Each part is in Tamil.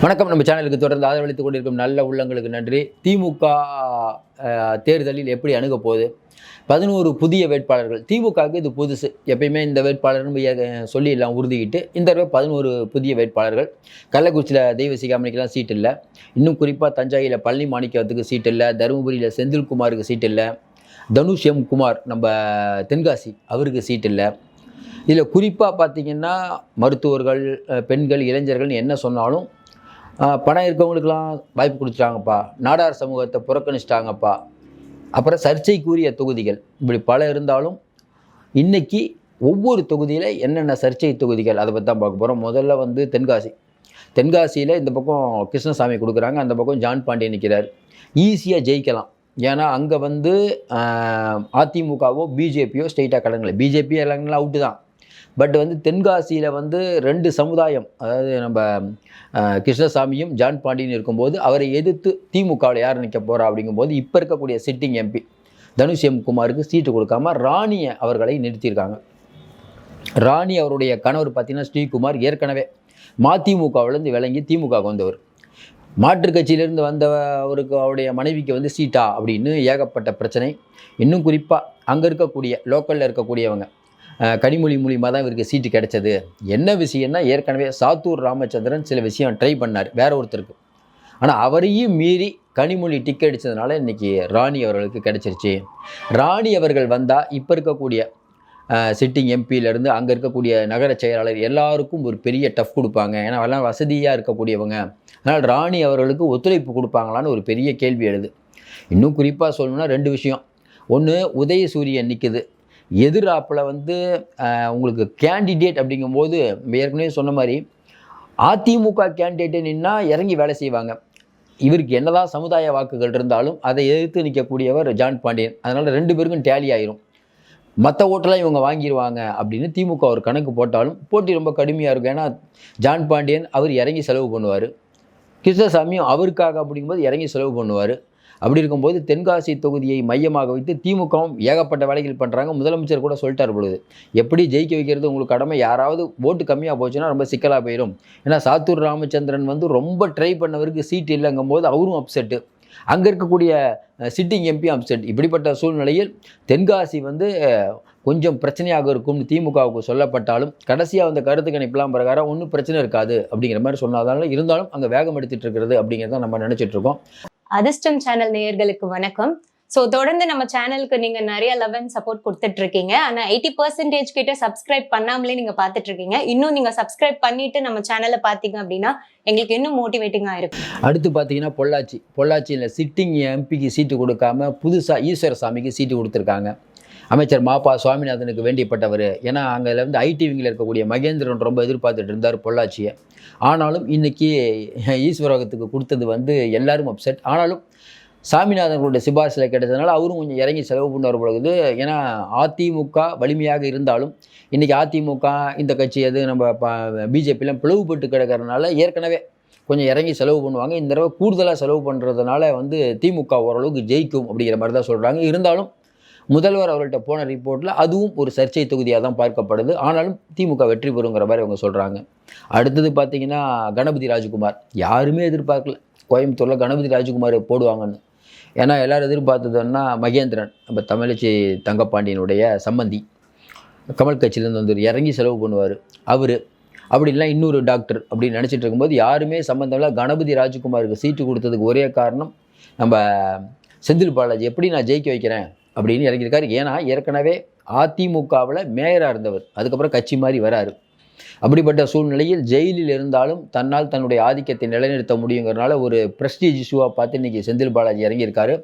வணக்கம். நம்ம சேனலுக்கு தொடர்ந்து ஆதரவளித்துக் கொண்டிருக்கும் நல்ல உள்ளங்களுக்கு நன்றி. திமுக தேர்தலில் எப்படி அணுக போகுது? பதினோரு புதிய வேட்பாளர்கள். திமுகவுக்கு இது புதுசு. எப்பயுமே இந்த வேட்பாளர்னு சொல்லிடலாம் உறுதிக்கிட்டு இந்த தடவை பதினோரு புதிய வேட்பாளர்கள். கள்ளக்குறிச்சியில் தெய்வ சிகாமணிக்கெல்லாம் சீட் இல்லை. இன்னும் குறிப்பாக தஞ்சாவூரில் பழனி மாணிக்கத்துக்கு சீட் இல்லை. தருமபுரியில் செந்தில்குமாருக்கு சீட் இல்லை. தனுஷ் எம் குமார் நம்ம தென்காசி அவருக்கு சீட் இல்லை. இதில் குறிப்பாக பார்த்தீங்கன்னா மருத்துவர்கள் பெண்கள் இளைஞர்கள்னு என்ன சொன்னாலும் பணம் இருக்கவங்களுக்கெல்லாம் வாய்ப்பு கொடுத்துட்டாங்கப்பா. நாடார் சமூகத்தை புறக்கணிச்சிட்டாங்கப்பா. அப்புறம் சர்ச்சைக்குரிய தொகுதிகள். இப்படி பல இருந்தாலும் இன்னைக்கு ஒவ்வொரு தொகுதியில் என்னென்ன சர்ச்சை தொகுதிகள் அதை பற்றி தான் பார்க்க போகிறோம் முதல்ல வந்து தென்காசி. தென்காசியில் இந்த பக்கம் கிருஷ்ணசாமி கொடுக்குறாங்க அந்த பக்கம் ஜான் பாண்டியன் நிற்கிறார் ஈஸியாக ஜெயிக்கலாம். ஏன்னா அங்கே வந்து அதிமுகவோ பிஜேபியோ ஸ்ட்ரெயிட்டாக கடங்கலை பிஜேபி எல்லாம் அவுட்டு தான். பட் வந்து தென்காசியில் வந்து ரெண்டு சமுதாயம் அதாவது நம்ம கிருஷ்ணசாமியும் ஜான் பாண்டியன் இருக்கும்போது அவரை எதிர்த்து திமுகவில் யார் நிற்க போகிறா அப்படிங்கும்போது இப்போ இருக்கக்கூடிய சிட்டிங் எம்பி தனுஷ் எம் குமாருக்கு சீட்டு கொடுக்காம ராணியை அவர்களை நிறுத்தியிருக்காங்க. ராணி அவருடைய கணவர் பார்த்தீங்கன்னா ஸ்ரீகுமார் ஏற்கனவே மதிமுகவிலேருந்து விளங்கி திமுக வந்தவர். மாற்றுக் கட்சியிலேருந்து வந்த அவருக்கு அவருடைய மனைவிக்கு வந்து சீட்டா அப்படின்னு ஏகப்பட்ட பிரச்சனை. இன்னும் குறிப்பாக அங்கே இருக்கக்கூடிய லோக்கலில் இருக்கக்கூடியவங்க. கனிமொழி மூலியமாக தான் இவருக்கு சீட்டு கிடைச்சது. என்ன விஷயம்னா ஏற்கனவே சாத்தூர் ராமச்சந்திரன் சில விஷயம் ட்ரை பண்ணார். வேற ஒருத்தருக்கு. ஆனால் அவரையும் மீறி கனிமொழி டிக்கெட் அடித்ததுனால இன்றைக்கி ராணி அவர்களுக்கு கிடச்சிருச்சு. ராணி அவர்கள் வந்தால் இப்போ இருக்கக்கூடிய சிட்டிங் எம்பியிலேருந்து அங்கே இருக்கக்கூடிய நகர செயலாளர் எல்லாருக்கும் ஒரு பெரிய டஃப் கொடுப்பாங்க. ஏன்னா எல்லாம் வசதியாக இருக்கக்கூடியவங்க. அதனால் ராணி அவர்களுக்கு ஒத்துழைப்பு கொடுப்பாங்களான்னு ஒரு பெரிய கேள்வி எழுது. இன்னும் குறிப்பாக சொல்லணும்னா ரெண்டு விஷயம். ஒன்று உதயசூரியன் நிற்குது எதிராப்பில் வந்து உங்களுக்கு கேண்டிடேட் அப்படிங்கும்போது ஏற்கனவே சொன்ன மாதிரி அதிமுக கேண்டிடேட்டே நின்னா இறங்கி வேலை செய்வாங்க. இவருக்கு என்னதான் சமுதாய வாக்குகள் இருந்தாலும் அதை எதிர்த்து நிற்கக்கூடியவர் ஜான் பாண்டியன். அதனால் ரெண்டு பேருக்கும் டேலி ஆயிரும். மற்ற ஓட்டெல்லாம் இவங்க வாங்கிடுவாங்க அப்படின்னு திமுக ஒரு கணக்கு போட்டாலும் போட்டி ரொம்ப கடுமையாக இருக்கும். ஏன்னா ஜான் பாண்டியன் அவர் இறங்கி செலவு பண்ணுவார். கிருஷ்ணசாமியும் அவருக்காக அப்படிங்கும்போது இறங்கி செலவு பண்ணுவார். அப்படி இருக்கும்போது தென்காசி தொகுதியை மையமாக வைத்து திமுகவும் ஏகப்பட்ட வேலைகள் பண்ணுறாங்க முதலமைச்சர் கூட சொல்லிட்டார் பொழுது எப்படி ஜெயிக்க வைக்கிறது? உங்களுக்கு கடமை யாராவது ஓட்டு கம்மியாக போச்சுன்னா ரொம்ப சிக்கலாக போயிடும் ஏன்னா சாத்தூர் ராமச்சந்திரன் வந்து ரொம்ப ட்ரை பண்ணவருக்கு சீட் இல்லைங்கும் போது அவரும் அப்செட்டு அங்கே இருக்கக்கூடிய சிட்டிங் எம்பி அப்செட் இப்படிப்பட்ட சூழ்நிலையில் தென்காசி வந்து கொஞ்சம் பிரச்சனையாக இருக்கும்னு திமுகவுக்கு சொல்லப்பட்டாலும் கடைசியாக வந்த கருத்து கணிப்புலாம் பிரகாரம் ஒன்றும் பிரச்சனை இருக்காது அப்படிங்கிற மாதிரி சொன்னதால இருந்தாலும் அங்கே வேகம் எடுத்துகிட்டு இருக்கிறது அப்படிங்கிறத நம்ம நினச்சிட்ருக்கோம் அதிர்ஷ்டம் சேனல் நேயர்களுக்கு வணக்கம். ஸோ தொடர்ந்து நம்ம சேனலுக்கு நீங்க நிறைய லவ் அண்ட் சப்போர்ட் கொடுத்துட்டு இருக்கீங்க ஆனா எயிட்டி பர்சன்டேஜ் கிட்ட சப்ஸ்கிரைப் பண்ணாமலே நீங்க பார்த்துட்டு இருக்கீங்க இன்னும் நீங்க சப்ஸ்கிரைப் பண்ணிட்டு நம்ம சேனலை பார்த்தீங்க அப்படின்னா எங்களுக்கு இன்னும் மோட்டிவேட்டிங்காக இருக்கும். அடுத்து பார்த்தீங்கன்னா பொள்ளாச்சி. பொள்ளாச்சியில் சிட்டிங் எம்பிக்கு சீட்டு கொடுக்காம புதுசாக ஈஸ்வர சாமிக்கு சீட்டு கொடுத்துருக்காங்க. அமைச்சர் மாப்பா சுவாமிநாதனுக்கு வேண்டியப்பட்டவர் ஏன்னா அங்கே வந்து ஐடி விங்கில் இருக்கக்கூடிய மகேந்திரன் ரொம்ப எதிர்பார்த்துட்டு இருந்தார் பொள்ளாச்சியை. ஆனாலும் இன்றைக்கி ஈஸ்வரகத்துக்கு கொடுத்தது வந்து எல்லாரும் அப்செட் ஆனாலும் சாமிநாதன்களுடைய சிபாரிசில் கிடைச்சதுனால அவரும் கொஞ்சம் இறங்கி செலவு பண்ணுவார் பொழுது ஏன்னா அதிமுக வலிமையாக இருந்தாலும் இன்றைக்கி அதிமுக இந்த கட்சி எது நம்ம பிஜேபிலாம் பிளவுபட்டு கிடக்கிறதுனால ஏற்கனவே கொஞ்சம் இறங்கி செலவு பண்ணுவாங்க. இந்த தடவை கூடுதலாக செலவு பண்ணுறதுனால வந்து திமுக ஓரளவுக்கு ஜெயிக்கும் அப்படிங்கிற மாதிரி தான் சொல்கிறாங்க இருந்தாலும் முதல்வர் அவர்கள்ட்ட போன ரிப்போர்ட்டில் அதுவும் ஒரு சர்ச்சை தொகுதியாக தான் பார்க்கப்படுது. ஆனாலும் திமுக வெற்றி பெறுங்கிற மாதிரி அவங்க சொல்கிறாங்க அடுத்தது பார்த்தீங்கன்னா கணபதி ராஜ்குமார். யாருமே எதிர்பார்க்கல. கோயம்புத்தூரில் கணபதி ராஜ்குமார் போடுவாங்கன்னு. ஏன்னா எல்லாரும் எதிர்பார்த்ததுன்னா மகேந்திரன் நம்ம தமிழச்சி தங்கப்பாண்டியனுடைய சம்மந்தி கமல் கட்சியிலேருந்து வந்து இறங்கி செலவு பண்ணுவார். அவர். அப்படி இன்னொரு டாக்டர் அப்படின்னு நினச்சிட்டு இருக்கும்போது யாருமே சம்மந்தம் இல்லை. கணபதி ராஜ்குமாருக்கு சீட்டு கொடுத்ததுக்கு ஒரே காரணம் நம்ம செந்தில் பாலாஜி. எப்படி நான் ஜெயிக்க வைக்கிறேன்? அப்படின்னு இறங்கியிருக்காரு. ஏன்னா ஏற்கனவே அதிமுகவில் மேயராக இருந்தவர். அதுக்கப்புறம் கட்சி மாதிரி வராரு. அப்படிப்பட்ட சூழ்நிலையில் ஜெயிலில் இருந்தாலும் தன்னால் தன்னுடைய ஆதிக்கத்தை நிலைநிறுத்த முடியுங்கிறனால ஒரு பிரஸ்டீஜ் இஷ்யூவாக பார்த்து இன்றைக்கி செந்தில் பாலாஜி இறங்கியிருக்காரு.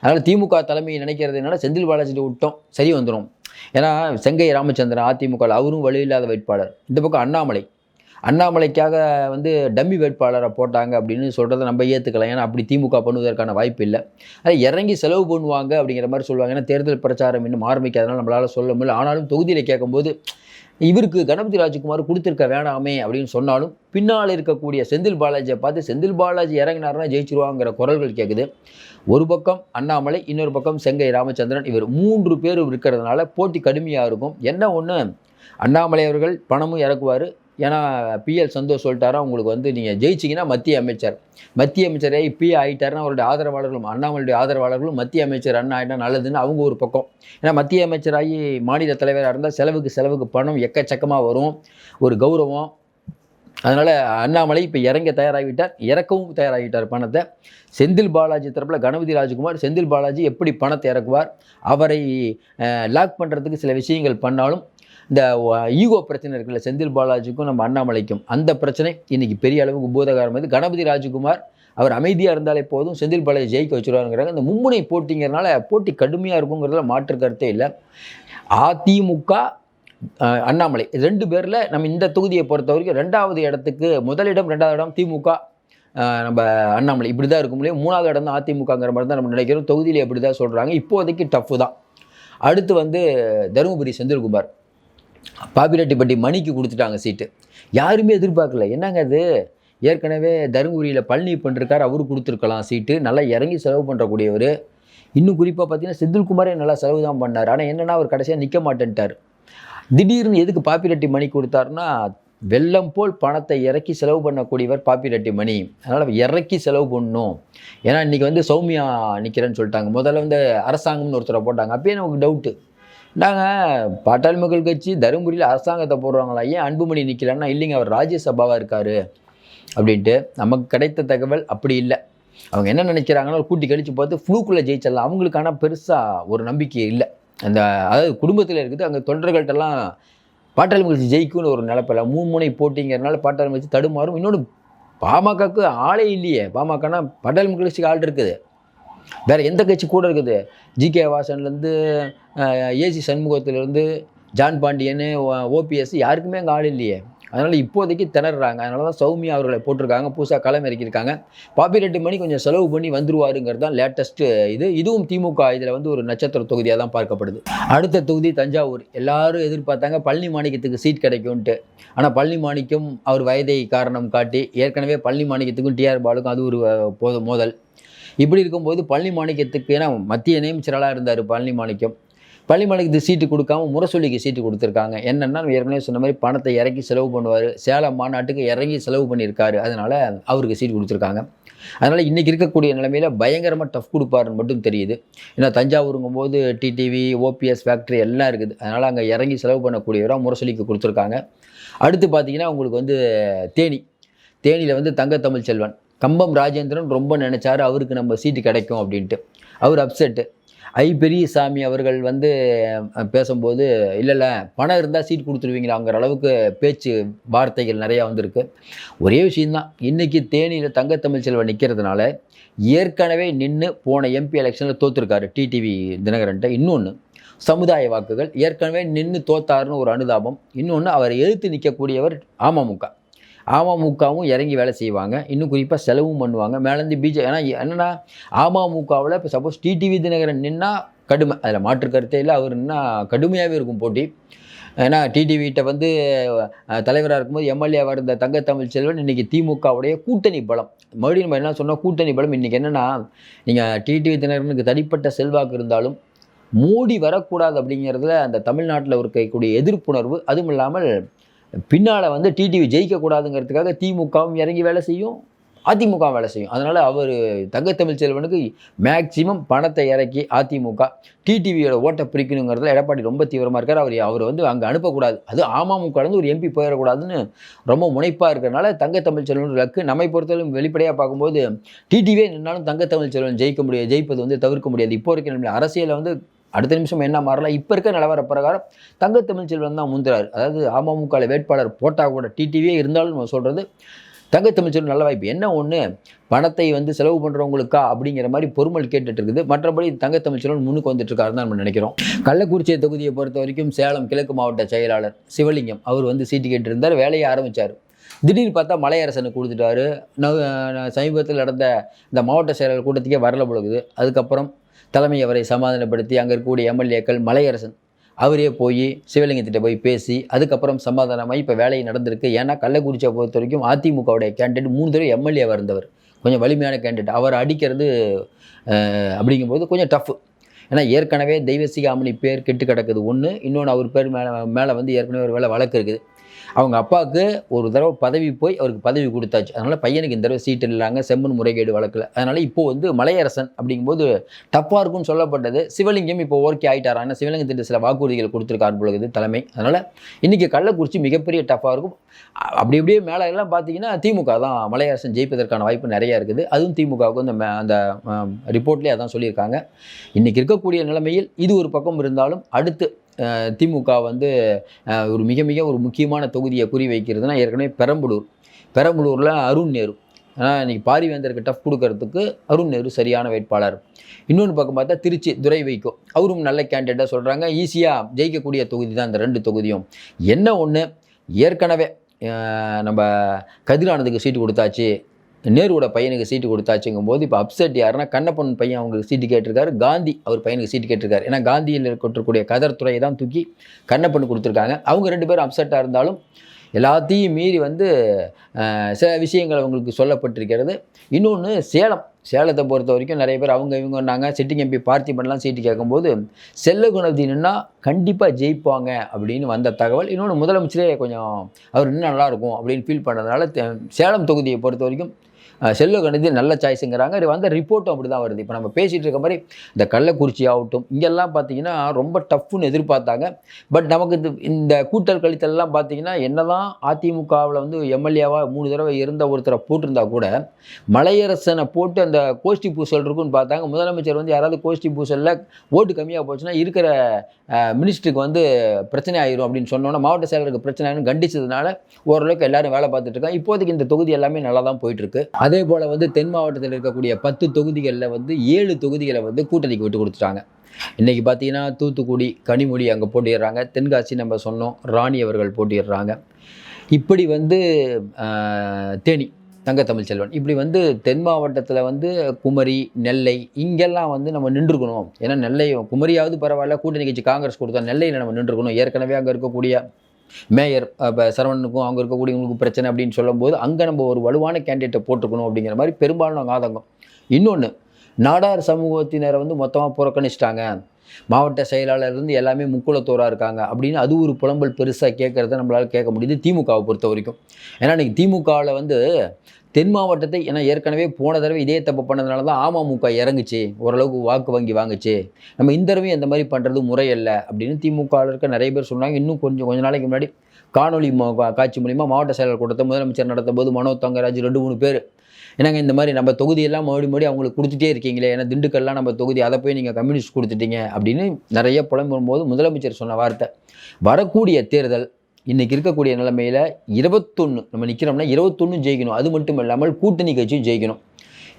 அதனால் திமுக தலைமையை நினைக்கிறது செந்தில் பாலாஜிட்ட விட்டோம் சரி வந்துடும் ஏன்னா செங்கை ராமச்சந்திரன் அதிமுக அவரும் வழி இல்லாத வேட்பாளர். இந்த பக்கம் அண்ணாமலை. அண்ணாமலைக்காக வந்து டம்மி வேட்பாளரை போட்டாங்க அப்படின்னு சொல்கிறத நம்ம ஏற்றுக்கலாம் ஏன்னா அப்படி திமுக பண்ணுவதற்கான வாய்ப்பு இல்லை. அதை இறங்கி செலவு பண்ணுவாங்க அப்படிங்கிற மாதிரி சொல்லுவாங்க. ஏன்னா தேர்தல் பிரச்சாரம் இன்னும் ஆரம்பிக்காதனால நம்மளால் சொல்ல முடியல. ஆனாலும் தொகுதியில் கேட்கும்போது இவருக்கு கணபதி ராஜ்குமார் கொடுத்துருக்க வேணாமே அப்படின்னு சொன்னாலும் பின்னால் இருக்கக்கூடிய செந்தில் பாலாஜியை பார்த்து செந்தில் பாலாஜி இறங்கினார்னா ஜெயிச்சிருவாங்கிற குரல்கள் கேட்குது ஒரு பக்கம் அண்ணாமலை இன்னொரு பக்கம் செங்கை ராமச்சந்திரன். இவர் மூன்று பேர் இருக்கிறதுனால போட்டி கடுமையாக இருக்கும். என்ன ஒன்று அண்ணாமலை அவர்கள் பணமும் இறக்குவார். ஏன்னா பிஎல் சந்தோஷ் சொல்லிட்டாரா உங்களுக்கு வந்து நீங்கள் ஜெயிச்சிங்கன்னா மத்திய அமைச்சர். மத்திய அமைச்சரே பி ஆகிட்டாருன்னா அவருடைய ஆதரவாளர்களும் அண்ணாமலையுடைய ஆதரவாளர்களும் மத்திய அமைச்சர் அண்ணா ஆகிட்டா நல்லதுன்னு அவங்க ஒரு பக்கம். ஏன்னா மத்திய அமைச்சராகி மாநில தலைவராக இருந்தால் செலவுக்கு செலவுக்கு பணம் எக்கச்சக்கமாக வரும். ஒரு கௌரவம். அதனால் அண்ணாமலை இப்போ இறங்க தயாராகிவிட்டார். இறக்கவும் தயாராகிவிட்டார் பணத்தை. செந்தில் பாலாஜி தரப்பில் கணபதி ராஜ்குமார் செந்தில் பாலாஜி எப்படி பணத்தை இறக்குவார் அவரை லாக் பண்ணுறதுக்கு சில விஷயங்கள் பண்ணாலும் இந்த ஈகோ பிரச்சனை இருக்குல்ல செந்தில் பாலாஜிக்கும் நம்ம அண்ணாமலைக்கும். அந்த பிரச்சனை இன்றைக்கி பெரிய அளவுக்கு பூதகாரம் இது கணபதி ராஜ்குமார் அவர் அமைதியாக இருந்தாலே போதும் செந்தில் பாலாஜி ஜெயிக்க வச்சுருவாருங்கிறாங்க. இந்த மும்முனை போட்டிங்கிறனால போட்டி கடுமையாக இருக்குங்கிறதுல மாற்று கருத்தே இல்லை. அதிமுக அண்ணாமலை ரெண்டு பேரில் நம்ம இந்த தொகுதியை பொறுத்த வரைக்கும் ரெண்டாவது இடத்துக்கு முதலிடம் ரெண்டாவது இடம் திமுக நம்ம அண்ணாமலை. இப்படி தான் இருக்க முடியும் மூணாவது இடம் தான் அதிமுகங்கிற மாதிரி தான் நம்ம நினைக்கிறோம். தொகுதியில் எப்படி தான் சொல்கிறாங்க இப்போதைக்கு டஃப்பு தான். அடுத்து வந்து தருமபுரி செந்தில்குமார். பாப்பிரெட்டிப்பட்டி மணிக்கு கொடுத்துட்டாங்க சீட்டு யாருமே எதிர்பார்க்கல. என்னங்க அது ஏற்கனவே தருமபுரியில் பழனி பண்ணிருக்கார் அவரு கொடுத்துருக்கலாம் சீட்டு நல்லா இறங்கி செலவு பண்ணுறக்கூடியவர் இன்னும் குறிப்பாக பார்த்தீங்கன்னா செந்தில்குமாரே நல்லா செலவு தான் பண்ணார். ஆனால் என்னென்னா அவர் கடைசியாக நிற்க மாட்டேன்ட்டார். திடீர்னு எதுக்கு பாப்பிரெட்டி மணி கொடுத்தாருன்னா வெள்ளம் போல் பணத்தை இறக்கி செலவு பண்ணக்கூடியவர் பாப்பிரெட்டி மணி. அதனால் இறக்கி செலவு பண்ணணும் ஏன்னா இன்றைக்கி வந்து சௌமியா நிற்கிறேன்னு சொல்லிட்டாங்க. முதல்ல வந்து அரசாங்கம்னு ஒருத்தரை போட்டாங்க. அப்பயே நமக்கு டவுட்டு நாங்கள் பாட்டாளி மக்கள் கட்சி தருமபுரியில் அரசாங்கத்தை போடுறாங்களா? ஏன் அன்புமணி நிற்கலன்னா இல்லைங்க அவர் ராஜ்யசபாவாக இருக்கார் அப்படின்ட்டு நமக்கு கிடைத்த தகவல் அப்படி இல்லை. அவங்க என்ன நினைக்கிறாங்கன்னா ஒரு கூட்டி கழிச்சு பார்த்து ஃப்ளூக்குள்ளே ஜெயிச்சிடலாம். அவங்களுக்கான பெருசாக ஒரு நம்பிக்கை இல்லை. அந்த அதாவது குடும்பத்தில் இருக்குது அங்கே தொண்டர்கள்ட்டெல்லாம் பாட்டாளி முயற்சி ஜெயிக்கும்னு ஒரு நிலப்பில் மூணு முனை போட்டிங்கிறனால பாட்டாளி முயற்சி தடுமாறும். இன்னொன்று பாமகக்கு ஆளே இல்லையே. பாமகனா பாட்டாளி முயற்சிக்கு ஆள் இருக்குது. வேறு எந்த கட்சி கூட இருக்குது? ஜிகே வாசன்லேருந்து ஏசி சண்முகத்துலேருந்து ஜான் பாண்டியன் ஓபிஎஸ் யாருக்குமே அங்கே ஆள் இல்லையே. அதனால் இப்போதைக்கு திணறாங்க. அதனால தான் சௌமியா அவர்களை போட்டிருக்காங்க. புதுசாக களம் இறக்கியிருக்காங்க. பாப்பி ரெட்டு மணி கொஞ்சம் செலவு பண்ணி வந்துருவாருங்கிறது தான் லேட்டஸ்ட்டு இது. இதுவும் திமுக இதில் வந்து ஒரு நட்சத்திர தொகுதியாக தான் பார்க்கப்படுது. அடுத்த தொகுதி தஞ்சாவூர். எல்லாரும் எதிர்பார்த்தாங்க பழனி மாணிக்கத்துக்கு சீட் கிடைக்கும்ன்ட்டு. ஆனால் பழனி மாணிக்கம் அவர் வயதை காரணம் காட்டி ஏற்கனவே பழனி மாணிக்கத்துக்கும் டிஆர் பாலுக்கும் அது ஒரு போத மோதல். இப்படி இருக்கும்போது பழனி மாணிக்கத்துக்கு ஏன்னா மத்திய நியமிச்சராளாக இருந்தார் பழனி மாணிக்கம். பழனி மாணிக்கத்துக்கு சீட்டு கொடுக்காம முரசொலிக்கு சீட்டு கொடுத்துருக்காங்க. என்னென்னா ஏற்கனவே சொன்ன மாதிரி பணத்தை இறக்கி செலவு பண்ணுவார். சேலம் மாநாட்டுக்கு இறங்கி செலவு பண்ணியிருக்காரு. அதனால் அவருக்கு சீட் கொடுத்துருக்காங்க. அதனால் இன்றைக்கி இருக்கக்கூடிய நிலைமையில் பயங்கரமாக டஃப் கொடுப்பாருன்னு மட்டும் தெரியுது. ஏன்னா தஞ்சாவூருங்கும் போது டிடிவி ஓபிஎஸ் ஃபேக்ட்ரி எல்லாம் இருக்குது. அதனால் அங்கே இறங்கி செலவு பண்ணக்கூடியவராக முரசொலிக்கு கொடுத்துருக்காங்க. அடுத்து பார்த்தீங்கன்னா உங்களுக்கு வந்து தேனி. தேனியில் வந்து தங்கத்தமிழ் செல்வன். கம்பம் ராஜேந்திரன் ரொம்ப நினச்சாரு அவருக்கு நம்ம சீட்டு கிடைக்கும் அப்படின்ட்டு. அவர் அப்செட்டு ஐ பெரியசாமி அவர்கள் வந்து பேசும்போது இல்லை இல்லை பணம் இருந்தால் சீட் கொடுத்துருவீங்களாங்கிற அளவுக்கு பேச்சு வார்த்தைகள் நிறையா வந்திருக்கு. ஒரே விஷயந்தான் இன்றைக்கி தேனியில் தங்கத்தமிழ் செல்வன் நிற்கிறதுனால ஏற்கனவே நின்று போன எம்பி எலெக்ஷனில் தோற்றுருக்காரு டிடிவி தினகரன்ட்ட. இன்னொன்று சமுதாய வாக்குகள் ஏற்கனவே நின்று தோத்தாருன்னு ஒரு அனுதாபம். இன்னொன்று அவரை எழுத்து நிற்கக்கூடியவர் அமமுக. அமமுகவும் இறங்கி வேலை செய்வாங்க. இன்னும் குறிப்பாக செலவும் பண்ணுவாங்க. மேலேருந்து பிஜே ஏன்னா என்னென்னா அமமுகவில் இப்போ சப்போஸ் டிடிவி தினகரன் நின்னா கடுமை. அதில் மாற்று கருத்தே இல்லை. அவர் நின்னா கடுமையாகவே இருக்கும் போட்டி. ஏன்னா டிடிவிட்ட வந்து தலைவராக இருக்கும்போது எம்எல்ஏவாக இருந்த தங்கத்தமிழ் செல்வன் இன்றைக்கி திமுகவுடைய கூட்டணி பலம். மறுபடியும் நம்ம என்ன சொன்னால் கூட்டணி பலம் இன்றைக்கி என்னென்னா நீங்கள் டிடிவி தினகரனுக்கு தனிப்பட்ட செல்வாக்கு இருந்தாலும் மோடி வரக்கூடாது அப்படிங்கிறதுல அந்த தமிழ்நாட்டில் இருக்கக்கூடிய எதிர்ப்புணர்வு அதுவும் இல்லாமல் பின்னால் வந்து டிடிவி ஜெயிக்கக்கூடாதுங்கிறதுக்காக திமுகவும் இறங்கி வேலை செய்யும் அதிமுக வேலை செய்யும். அதனால் அவர் தங்கத்தமிழ் செல்வனுக்கு மேக்சிமம் பணத்தை இறக்கி அதிமுக டிடிவியோட ஓட்டை பிரிக்கணுங்கிறதுல எடப்பாடி ரொம்ப தீவிரமாக இருக்கார். அவர் அவர் வந்து அங்கே அனுப்பக்கூடாது. அது அமமுகலேருந்து ஒரு எம்பி போயிடக்கூடாதுன்னு ரொம்ப முனைப்பாக இருக்கிறனால தங்கத்தமிழ் செல்வன் லக்கு நம்மை பொறுத்தவரைக்கும் வெளிப்படையாக பார்க்கும்போது டிடிவியே நின்னாலும் தங்கத்தமிழ் செல்வன் ஜெயிக்க முடியாது ஜெயிப்பது வந்து தவிர்க்க முடியாது. இப்போ இருக்க நிலைமையில அரசியலில் வந்து அடுத்த நிமிஷம் என்ன மாறலாம்? இப்போ இருக்க நிலவர பிரகாரம் தங்க தமிழ்ச்செல்வன் தான் முந்துறாரு அதாவது அமமுக வேட்பாளர் போட்டால் கூட டிடிவியே இருந்தாலும் நம்ம சொல்கிறது தங்க தமிழ்ச்செல்வன் நல்ல வாய்ப்பு. என்ன ஒன்று பணத்தை வந்து செலவு பண்ணுறவங்களுக்கா அப்படிங்கிற மாதிரி பொறுமல் கேட்டுட்டு இருக்குது. மற்றபடி தங்க தமிழ்ச்செல்வன் முன்னுக்கு வந்துட்டு தான் நம்ம நினைக்கிறோம். கள்ளக்குறிச்சி தொகுதியை பொறுத்த வரைக்கும் சேலம் கிழக்கு மாவட்ட செயலாளர் சிவலிங்கம் அவர் வந்து சீட்டு கேட்டிருந்தார். வேலையை ஆரம்பித்தார் திடீர்னு பார்த்தா மலையரசனை கொடுத்துட்டாரு. ந- சமீபத்தில் நடந்த இந்த மாவட்ட செயலாளர் கூட்டத்துக்கே வரல பொழுது அதுக்கப்புறம் தலைமை அவரை சமாதானப்படுத்தி அங்கே இருக்கக்கூடிய எம்எல்ஏக்கள் மலையரசன் அவரே போய் சிவலிங்கத்திட்ட போய் பேசி அதுக்கப்புறம் சமாதானமாக இப்போ வேலை நடந்திருக்கு. ஏன்னா கள்ளக்குறிச்சியை பொறுத்த வரைக்கும் அதிமுகவுடைய கேண்டிடேட் மூணு தடவை எம்எல்ஏவாக இருந்தவர். கொஞ்சம் வலிமையான கேண்டிடேட் அவர் அடிக்கிறது அப்படிங்கும்போது கொஞ்சம் டஃப் ஏன்னா ஏற்கனவே தெய்வசிகாமணி பேர் கெட்டு கிடக்குது. ஒன்று இன்னொன்று அவர் பேர் மேலே மேலே வந்து ஏற்கனவே ஒரு வேலை வழக்கு இருக்குது. அவங்க அப்பாவுக்கு ஒரு தடவை பதவி போய் அவருக்கு பதவி கொடுத்தாச்சு. அதனால் பையனுக்கு இந்த தடவை சீட்டு இல்லாங்க செம்மன் முறைகேடு வழக்கில். அதனால் இப்போது வந்து மலையரசன் அப்படிங்கும்போது டஃப்பாக இருக்கும்னு சொல்லப்பட்டது. சிவலிங்கம் இப்போ ஓகே ஆயிட்டாரா ஏன்னா சிவலிங்கத்திட்ட சில வாக்குறுதிகள் கொடுத்துருக்காரு பொழுது தலைமை. அதனால் இன்றைக்கி கள்ளக்குறிச்சி மிகப்பெரிய டஃப்பாக இருக்கும். அப்படி அப்படியே மேலே எல்லாம் பார்த்தீங்கன்னா திமுக தான் மலையரசன் ஜெயிப்பதற்கான வாய்ப்பு நிறையா இருக்குது. அதுவும் திமுகவுக்கு அந்த மே- அந்த ரிப்போர்ட்லேயே அதான் சொல்லியிருக்காங்க. இன்றைக்கி இருக்கக்கூடிய நிலைமையில் இது ஒரு பக்கம் இருந்தாலும் அடுத்து திமுக வந்து ஒரு மிக மிக ஒரு முக்கியமான தொகுதியை குறி வைக்கிறதுனா ஏற்கனவே பெரம்பலூர். பெரம்பலூரில் அருண் நேரு. ஆனால் இன்றைக்கி பாரிவேந்தருக்கு டஃப் கொடுக்கறதுக்கு அருண் நேரு சரியான வேட்பாளர். இன்னொன்று பக்கம் பார்த்தா திருச்சி துரை வைக்கோ அவரும் நல்ல கேண்டிடேட்டாக சொல்கிறாங்க ஈஸியாக ஜெயிக்கக்கூடிய தொகுதி தான் இந்த ரெண்டு தொகுதியும். என்ன ஒன்று ஏற்கனவே நம்ம கதிரானதுக்கு சீட்டு கொடுத்தாச்சு. நேருவோட பையனுக்கு சீட்டு கொடுத்தாச்சுங்கும் போது இப்போ அப்செட் யாருன்னா கண்ணப்பன் பையன் அவங்களுக்கு சீட்டு கேட்டிருக்காரு. காந்தி அவர் பையனுக்கு சீட்டு கேட்டிருக்காரு. ஏன்னா காந்தியில் இருக்கக்கூடிய கதர் துறையை தான் தூக்கி கண்ணப்பன் கொடுத்துருக்காங்க. அவங்க ரெண்டு பேரும் அப்செட்டாக இருந்தாலும் எல்லாத்தையும் மீறி வந்து சில விஷயங்கள் அவங்களுக்கு சொல்லப்பட்டிருக்கிறது. இன்னொன்று சேலம். சேலத்தை பொறுத்த வரைக்கும் நிறைய பேர் அவங்க இவங்கன்னாங்க சிட்டிங் எம்பி பார்த்திபன்லாம் சீட்டு கேட்கும்போது செல்ல குணவதி கண்டிப்பாக ஜெயிப்பாங்க அப்படின்னு வந்த தகவல். இன்னொன்று முதலமைச்சரே கொஞ்சம் அவர் இன்னும் நல்லா இருக்கும் அப்படின்னு ஃபீல் பண்ணதுனால சேலம் தொகுதியை பொறுத்த வரைக்கும் செல்வ கணதி நல்ல சாய்ஸுங்கிறாங்க இது வந்த ரிப்போர்ட்டும் அப்படி தான் வருது. இப்போ நம்ம பேசிகிட்டு இருக்க மாதிரி இந்த கள்ளக்குறிச்சி ஆகட்டும் இங்கெல்லாம் பார்த்தீங்கன்னா ரொம்ப டஃப்னு எதிர்பார்த்தாங்க. பட் நமக்கு இது இந்த கூட்டல் கழித்தல்லாம் பார்த்தீங்கன்னா என்னதான் அதிமுகவில் வந்து எம்எல்ஏவாக மூணு தடவை இருந்த ஒருத்தரை போட்டிருந்தா கூட மலையரசனை போட்டு அந்த கோஷ்டி பூசல் இருக்குன்னு பார்த்தாங்க. முதலமைச்சர் வந்து யாராவது கோஷ்டி பூசலில் ஓட்டு கம்மியாக போச்சுன்னா இருக்கிற மினிஸ்டருக்கு வந்து பிரச்சனை ஆயிரும் அப்படின்னு சொன்னோன்னா மாவட்ட செயலருக்கு பிரச்சனை ஆயிரும். கண்டிச்சதுனால ஓரளவுக்கு எல்லாரும் வேலை பார்த்துட்டு இருக்காங்க. இப்போதைக்கு இந்த தொகுதி எல்லாமே நல்லா தான் போயிட்டு இருக்கு. அதே போல் வந்து தென் மாவட்டத்தில் இருக்கக்கூடிய பத்து தொகுதிகளில் வந்து ஏழு தொகுதிகளை வந்து கூட்டணிக்கு விட்டு கொடுத்துட்டாங்க. இன்றைக்கி பார்த்தீங்கன்னா தூத்துக்குடி கனிமொழி அங்கே போட்டிடுறாங்க தென்காசி நம்ம சொன்னோம் ராணி அவர்கள் போட்டிடுறாங்க இப்படி வந்து தேனி தங்கத்தமிழ் செல்வன் இப்படி வந்து தென் மாவட்டத்தில் வந்து குமரி நெல்லை இங்கெல்லாம் வந்து நம்ம நின்றுக்கணும். ஏன்னா நெல்லை குமரியாவது பரவாயில்ல கூட்டணி கட்சி காங்கிரஸ் கொடுத்தா நெல்லையில் நம்ம நின்றுக்கணும். ஏற்கனவே அங்கே இருக்கக்கூடிய மேயர் இப்போ சரவணனுக்கும் அங்கே இருக்கக்கூடியவங்களுக்கு பிரச்சனை அப்படின்னு சொல்லும்போது அங்கே நம்ம ஒரு வலுவான கேண்டிடேட்டை போட்டுக்கணும் அப்படிங்கிற மாதிரி பெரும்பாலான ஆதங்கம். இன்னொன்று நாடார் சமூகத்தினரை வந்து மொத்தமாக புறக்கணிச்சிட்டாங்க. மாவட்ட செயலாளர்லேருந்து எல்லாமே முக்குளத்தோராக இருக்காங்க அப்படின்னு அது ஒரு புலம்பல் பெருசாக கேட்குறத நம்மளால் கேட்க முடியுது திமுகவை பொறுத்த வரைக்கும். ஏன்னா இன்றைக்கி திமுகவில் வந்து தென் மாவட்டத்தை ஏன்னா ஏற்கனவே போன தடவை இதே தப்பு பண்ணதுனால தான் அமமுக இறங்குச்சு. ஓரளவுக்கு வாக்கு வங்கி வாங்குச்சு. நம்ம இந்த தடவையும் இந்த மாதிரி பண்ணுறது முறையல்ல அப்படின்னு திமுக இருக்க நிறைய பேர் சொன்னாங்க. இன்னும் கொஞ்சம் கொஞ்ச நாளைக்கு முன்னாடி காணொலி காட்சி மூலிமா மாவட்ட செயலர் கூட்டத்தை முதலமைச்சர் நடத்தும் போது மனோ தங்கராஜ் ரெண்டு மூணு பேர் என்னங்க இந்த மாதிரி நம்ம தொகுதியெல்லாம் மறுபடி மறுபடி அவங்களுக்கு கொடுத்துட்டே இருக்கீங்களே? ஏன்னா திண்டுக்கல்லாம் நம்ம தொகுதி அதை போய் நீங்கள் கம்யூனிஸ்ட் கொடுத்துட்டீங்க அப்படின்னு நிறைய புலம்பும் போது முதலமைச்சர் சொன்ன வார்த்தை. வரக்கூடிய தேர்தல் இன்றைக்கி இருக்கக்கூடிய நிலைமையில் இருபத்தொன்று நம்ம நிற்கிறோம்னா இருபத்தொன்று ஜெயிக்கணும். அது மட்டும் இல்லாமல் கூட்டணி கட்சியும் ஜெயிக்கணும்.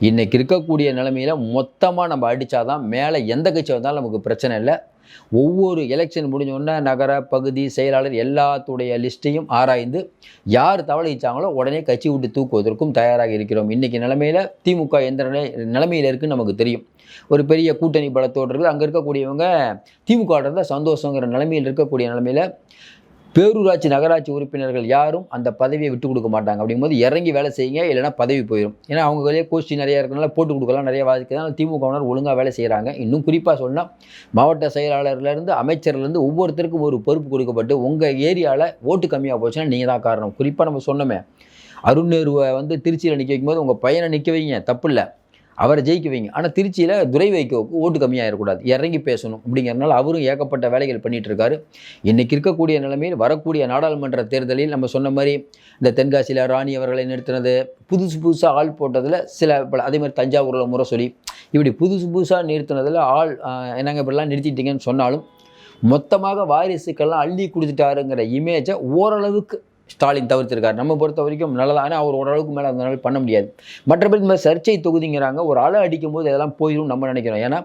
இன்றைக்கி இருக்கக்கூடிய நிலைமையில் மொத்தமாக நம்ம அடித்தாதான் மேலே எந்த கட்சி வந்தாலும் நமக்கு பிரச்சனை இல்லை. ஒவ்வொரு எலெக்ஷன் முடிஞ்ச உடனே நகர பகுதி செயலாளர் எல்லாத்துடைய லிஸ்ட்டையும் ஆராய்ந்து யார் தவளைச்சாங்களோ உடனே கட்சி விட்டு தூக்குவதற்கும் தயாராக இருக்கிறோம். இன்றைக்கி நிலமையில் திமுக எந்த நிலைமையில் இருக்குன்னு நமக்கு தெரியும். ஒரு பெரிய கூட்டணி பலத்தோடு இருக்குது. அங்கே இருக்கக்கூடியவங்க திமுக இருந்தால் சந்தோஷங்கிற நிலைமையில் இருக்கக்கூடிய நிலமையில் பேரூராட்சி நகராட்சி உறுப்பினர்கள் யாரும் அந்த பதவியை விட்டு கொடுக்க மாட்டாங்க. அப்படிங்கும்போது இறங்கி வேலை செய்யுங்க இல்லைன்னா பதவி போயிடும் ஏன்னா அவங்க கோஷ்டி நிறையா இருக்கனால போட்டு கொடுக்கலாம் நிறைய வாதிக்கிறதுனால திமுகவினர் ஒழுங்காக வேலை செய்கிறாங்க இன்னும் குறிப்பாக சொன்னால் மாவட்ட செயலாளர்லேருந்து அமைச்சர்லேருந்து ஒவ்வொருத்தருக்கும் ஒரு பொறுப்பு கொடுக்கப்பட்டு உங்கள் ஏரியாவில் ஓட்டு கம்மியாக போச்சுன்னா நீங்கள் தான் காரணம். குறிப்பாக நம்ம சொன்னோமே அருண் நேருவை வந்து திருச்சியில் நிற்க வைக்கும்போது உங்கள் பையனை நிற்க வைங்க தப்பு இல்லை. அவரை ஜெயிக்க வைங்க. ஆனால் திருச்சியில் துரை வைகோவுக்கு ஓட்டு கம்மியாகிடக்கூடாது இறங்கி பேசணும். அப்படிங்கிறனால அவரும் ஏகப்பட்ட வேலைகள் பண்ணிட்டு இருக்காரு இன்றைக்கி இருக்கக்கூடிய நிலைமையில் வரக்கூடிய நாடாளுமன்ற தேர்தலில் நம்ம சொன்ன மாதிரி இந்த தென்காசியில் ராணி அவர்களை நிறுத்தினது புதுசு புதுசாக ஆள் போட்டதில் சில பல அதே மாதிரி தஞ்சாவூரில் சொல்லி இப்படி புதுசு புதுசாக நிறுத்தினதில் ஆள் என்னங்க இப்படிலாம் நிறுத்திட்டீங்கன்னு சொன்னாலும் மொத்தமாக வாரிசுக்கெல்லாம் அள்ளி கொடுத்துட்டாருங்கிற இமேஜை ஓரளவுக்கு ஸ்டாலின் தவிர்த்திருக்கார். நம்ம பொறுத்த வரைக்கும் நல்லதா ஆனால் அவர் ஓரளவுக்கு மேலே அதனால பண்ண முடியாது. மற்றபடி இந்த சர்ச்சை தொகுதிங்கிறாங்க ஒரு அலை அடிக்கும் போது இதெல்லாம் போயிடும் நம்ம நினைக்கிறோம். ஏன்னா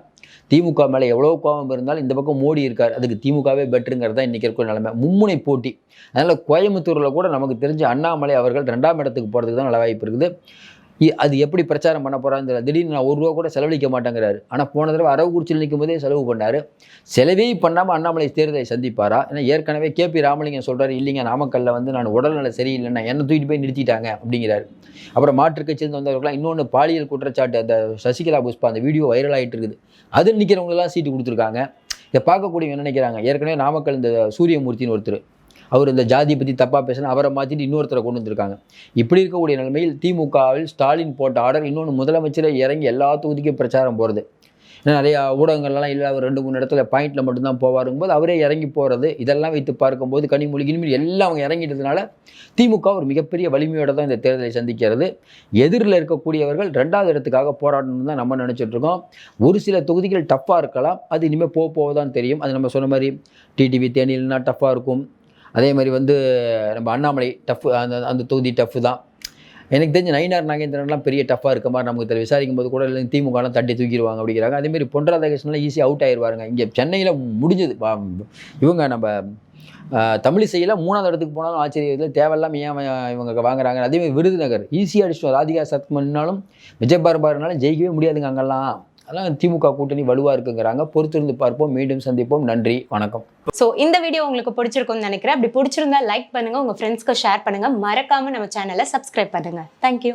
திமுக மேலே எவ்வளோ கோபம் இருந்தாலும் இந்த பக்கம் மோடி இருக்கார். அதுக்கு திமுகவே பெட்டருங்கிறது தான் இன்றைக்கி இருக்கிற நிலைமை. மும்முனை போட்டி. அதனால் கோயம்புத்தூரில் கூட நமக்கு தெரிஞ்ச அண்ணாமலை அவர்கள் ரெண்டாம் இடத்துக்கு போகிறதுக்கு தான் நல்ல வாய்ப்பு இருக்குது. அது எப்படி பிரச்சாரம் பண்ண போகிறான்னு தெரியல. திடீர்னு நான் ஒரு ரூபா கூட செலவழிக்க மாட்டேங்கிறாரு. ஆனால் போன தடவை அரவக்குறிச்சியில் நிற்கும் போதே செலவு பண்ணார். செலவே பண்ணாமல் அண்ணாமலை தேர்தலை சந்திப்பாரா? ஏன்னா ஏற்கனவே கேபி ராமலிங்கம் சொல்கிறார் இல்லைங்க நாமக்கல்ல வந்து நான் உடல்நல சரியில்லைன்னா என்னை தூக்கிட்டு போய் நிறுத்திட்டாங்க அப்படிங்கிறாரு. அப்புறம் மாற்றுக் கட்சியிலிருந்து வந்தவர்களாம் இன்னொன்று பாலியல் குற்றச்சாட்டு அந்த சசிகலா புஷ்பா அந்த வீடியோ வைரல் ஆகிட்டு இருக்குது. அதில் நிற்கிறவங்களெல்லாம் சீட்டு கொடுத்துருக்காங்க. இதை பார்க்கக்கூடியவங்க என்ன நினைக்கிறாங்க? ஏற்கனவே நாமக்கல் இந்த சூரியமூர்த்தின்னு ஒருத்தர் அவர் இந்த ஜாதி பற்றி தப்பாக பேசினா அவரை மாற்றிட்டு இன்னொருத்தரை கொண்டு வந்திருக்காங்க. இப்படி இருக்கக்கூடிய நிலைமையில் திமுகவில் ஸ்டாலின் போட்ட ஆர்டர் இன்னொன்று முதலமைச்சரை இறங்கி எல்லா தொகுதிக்கும் பிரச்சாரம் போகிறது ஏன்னா நிறைய ஊடகங்கள்லாம் இல்லை அவர் ரெண்டு மூணு இடத்துல பாயிண்டில் மட்டும்தான் போவாருங்கும்போது அவரே இறங்கி போகிறது இதெல்லாம் வைத்து பார்க்கும்போது கனிமொழி கினிமொழி எல்லாம் அவங்க இறங்கிட்டதுனால திமுக ஒரு மிகப்பெரிய வலிமையோட தான் இந்த தேர்தலை சந்திக்கிறது. எதிரில் இருக்கக்கூடியவர்கள் ரெண்டாவது இடத்துக்காக போராடணும்னு தான் நம்ம நினச்சிட்டு இருக்கோம். ஒரு சில தொகுதிகள் டஃப்பாக இருக்கலாம். அது இனிமேல் போக போக தான் தெரியும். அது நம்ம சொன்ன மாதிரி டிடிவி தேனியில்னா டஃப்பாக இருக்கும். அதே மாதிரி வந்து நம்ம அண்ணாமலை டஃப் அந்த அந்த தொகுதி டஃப்பு தான். எனக்கு தெரிஞ்ச நயினார் நாகேந்திரன்லாம் பெரிய டஃப்பாக இருக்க மாதிரி நமக்கு தெரியல விசாரிக்கும் போது கூட இல்லை திமுகலாம் தட்டி தூக்கிடுவாங்க அப்படிங்கிறாங்க. அதேமாதிரி பொன் ராதாகிருஷ்ணன்லாம் ஈஸியாக அவுட் ஆயிடுவாருங்க இங்கே சென்னையில் முடிஞ்சது. இவங்க நம்ம தமிழிசையில் மூணாவது இடத்துக்கு போனாலும் ஆச்சரியம். இல்லை தேவையில்லாம ஏன் இவங்க வாங்குறாங்க? அதேமாதிரி விருதுநகர் ஈஸியாக அடிச்சிட்டோம் ராதிகா சத்மன்னாலும் விஜய் பார்பாருனாலும் ஜெயிக்கவே முடியாதுங்க அங்கெல்லாம். அதெல்லாம் திமுக கூட்டணி வலுவாக இருக்குங்கிறாங்க. பொறுத்திருந்து பார்ப்போம். மீண்டும் சந்திப்போம். நன்றி. வணக்கம். ஸோ இந்த வீடியோ உங்களுக்கு பிடிச்சிருக்கும்னு நினைக்கிறேன். அப்படி பிடிச்சிருந்தா லைக் பண்ணுங்கள் உங்கள் ஃப்ரெண்ட்ஸ்க்கு ஷேர் பண்ணுங்கள் மறக்காமல் நம்ம சேனலை சப்ஸ்கிரைப் பண்ணுங்கள் தேங்க்யூ